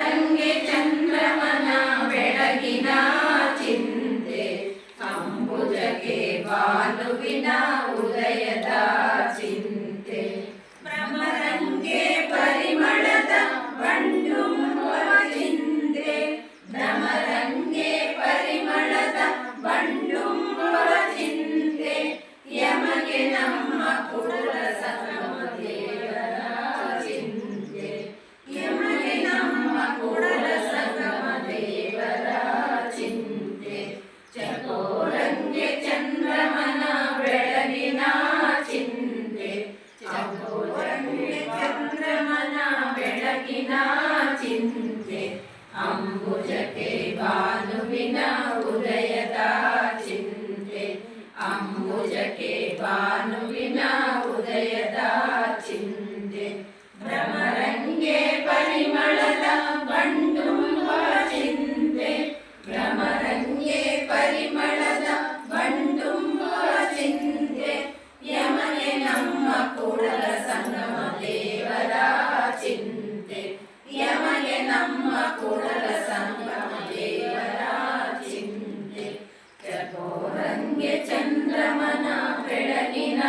ङ्गे चन्द्रमना बेळगिना चिन्ते अम्बुजके बालविना उदयता चिन्ते भ्रमरङ्गे परिमलतण्डु चिन्ते भ्रमरङ्गे परिमलत चिन्ते यमगे नमः अम्बुजके भानुविना उदयता चिन्ते। अम्बुजके भानुविना చంద్రమన పెడలిన